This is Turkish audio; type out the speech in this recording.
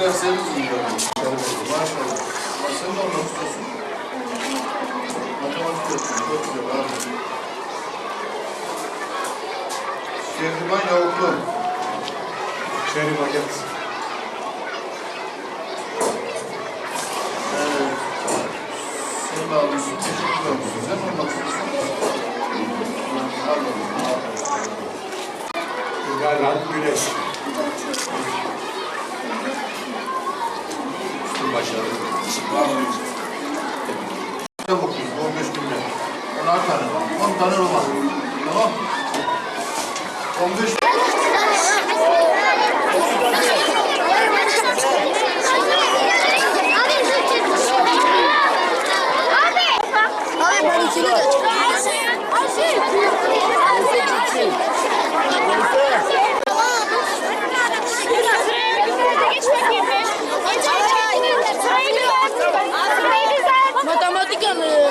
Derslerimiz iyi. Maşallah. Sen de ondan tutuyorsun. Matematik yapıyorsun. Çok güzel abi. Şehriman Yavuklu. Şehriman Yavuklu. da alıyorsun, teşekkür alıyorsun. Sen olmak istiyorsun. Pardon. Pardon. Güneş. Üstün başarılı. Ne bakıyorsun? 15 günde. 10'ar tane. 10 tane roman. Tamam. 15 Abi ben ikili de Vatican